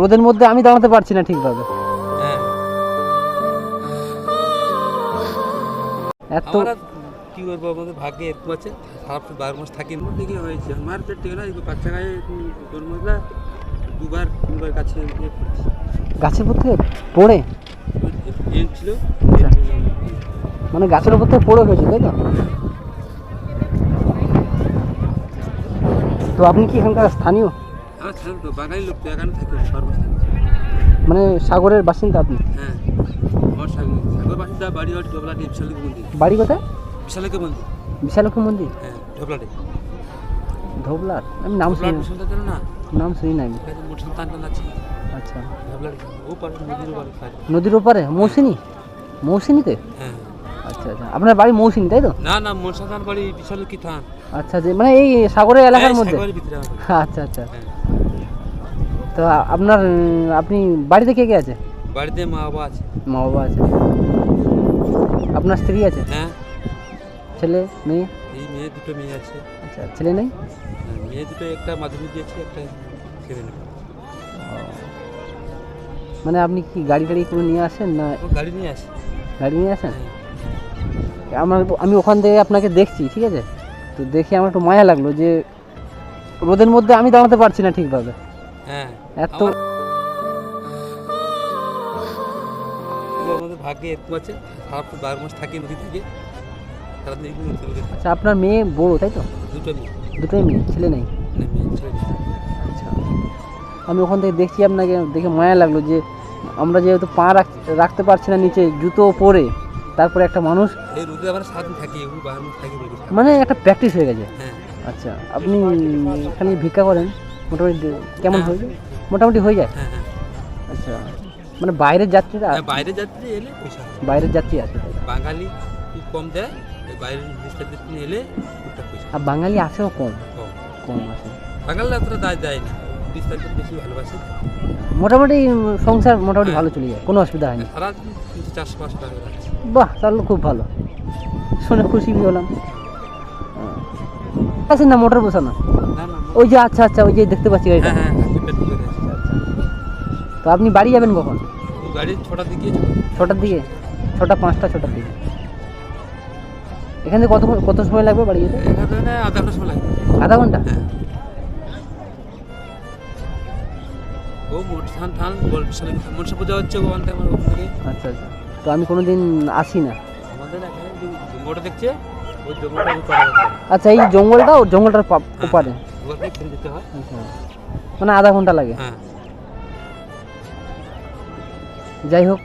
রোদের মধ্যে আমি দাঁড়াতে পারছি না ঠিকভাবে। হ্যাঁ। এত আমরা কি করব আমাদের ভাগ্যে এরকম আছে। সারা বারো মাস থাকি দেখে হয়েছে। আমার পেট থেকে না বাচ্চা গায়ে জন্মলা দুবার তিনবার কাছে ইয়ে গাছের উপর থেকে পড়ে ছিল। মানে গাছের উপর থেকে পড়ে হয়েছে তাই তো? তো আপনি কি এখানকার স্থানীয়? আমার ছিল বাঙালি লোক তো এখানে থাকে বারো মানে সাগরের বাসিন্দা আপনি? হ্যাঁ। আমার সাগর বাসিন্দা বাড়ি বিশালকে মন্দির। বাড়ি কোথায়? বিশালকে মন্দির। বিশালক্ষী মন্দির? হ্যাঁ ধোবলার আমি নাম শুনি না? নাম শুনি না আমি আচ্ছা। নদীর ওপারে মৌসিনী? মৌসিনীতে? হ্যাঁ। আচ্ছা আচ্ছা। আপনার বাড়ি মৌসিনী তাই তো? না না মোট বাড়ি বিশাল কি থান। আচ্ছা যে মানে এই সাগরের এলাকার হ্যাঁ, মধ্যে আমার বাড়ি। আচ্ছা আচ্ছা। হ্যাঁ। তো আপনার আপনি বাড়িতে কে কে আছে? বাড়িতে মা বাবা আছে। মা বাবা আছে। আপনার স্ত্রী আছে? হ্যাঁ। ছেলে মেয়ে? এই মেয়ে দুটো মেয়ে আছে। আচ্ছা ছেলে নেই? হ্যাঁ, মেয়ে দুটো একটা মাধ্যমিক দিয়েছে একটা ছেলে নেই। মানে আপনি কি গাড়ি টাড়ি কোনো নিয়ে আসেন না? গাড়ি নিয়ে আসে। গাড়ি নিয়ে আসেন। আমার আমি ওখান থেকে আপনাকে দেখছি ঠিক আছে? তো দেখে আমার একটু মায়া লাগল যে রোদের মধ্যে আমি দাঁড়াতে পারছি না ঠিকভাবে। হ্যাঁ। এত আমাদের ভাগ্যে এরকম আছে সারা বারো মাস থাকি নদী থেকে সারাদিন নদী থেকে। আচ্ছা আপনার মেয়ে বড় তাই তো? দুটো মেয়ে। দুটোই মেয়ে ছেলে নেই। আচ্ছা। আমি ওখান থেকে দেখছি আপনাকে দেখে মায়া লাগল যে আমরা যেহেতু পা রাখ রাখতে পারছি না নিচে জুতো পরে তারপরে একটা মানুষ মানে একটা প্র্যাকটিস হয়ে গেছে। হ্যাঁ। আচ্ছা আপনি এখানে ভিক্ষা করেন? মোটামুটি কেমন হ্যাঁ। হয়ে যায় মোটামুটি হয়ে যায়? হ্যাঁ হ্যাঁ। আচ্ছা মানে বাইরের যাত্রীরা হ্যাঁ, বাইরে যাত্রী এলে পয়সা বাইরের যাত্রী আছে বাঙালি কম দেয় বাইরের এলে পয়সা আর বাঙালি আছেও কম? কম। আছে। বাঙালি এতটা দায় দেয় না। বিস্তারিত বেশি ভালোবাসে। মোটামুটি সংসার মোটামুটি ভালো চলে যায় কোনো অসুবিধা হয়নি। সারাদিন তিনশো চারশো পাঁচশো টাকা বাহ তাহলে খুব ভালো। শুনে খুশি হলাম। আছে না মোটর বসানো? না না। ওই যে আচ্ছা আচ্ছা ওই যে দেখতে পাচ্ছি গাড়িটা। হ্যাঁ হ্যাঁ হ্যাঁ তো আপনি বাড়ি যাবেন কখন? গাড়ি ছটার দিকে ছটার দিকে? ছটা পাঁচটা ছটার দিকে। এখান থেকে কত কত সময় লাগবে বাড়ি যেতে? আধা ঘণ্টা সময় লাগে আধা ঘণ্টা? হ্যাঁ। ও মোট ঠান ঠান মনসা পূজা হচ্ছে ওখান থেকে আমার ওখান আচ্ছা আচ্ছা। তো আমি কোনো দিন আসি না। আমাদের এখানে জঙ্গলটা দেখছে ওই জঙ্গলটা ওই পাড়া আছে। আচ্ছা এই জঙ্গলটা ও জঙ্গলটার ওপারে। হয়। মানে আধা ঘণ্টা লাগে। হ্যাঁ। যাই হোক।